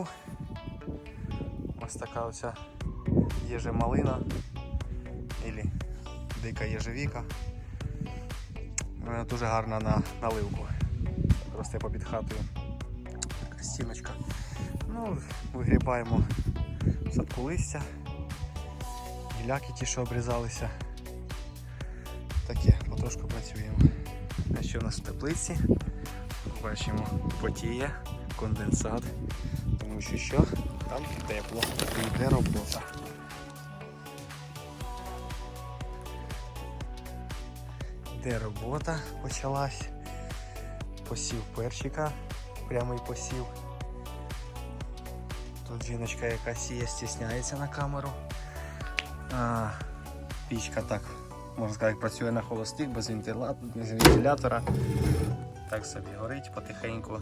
наливу. Ось така оця єжемалина або дика єжевіка. Вона дуже гарна на наливку. Росте попід хатою. Така стіночка. Ну, вигрібаємо садку листя, гіляки ті, що обрізалися. Таке, потрошку працюємо. А що у нас в теплиці? Бачимо, потіє, конденсат. Тому що що? Там тепло. Йде робота. Йде робота почалась. Посів перчика, прямий посів. Тут жіночка яка сіє, стісняється на камеру. А, пічка так, можна сказати, працює на холостих, без вентилятора. Так собі горить потихеньку.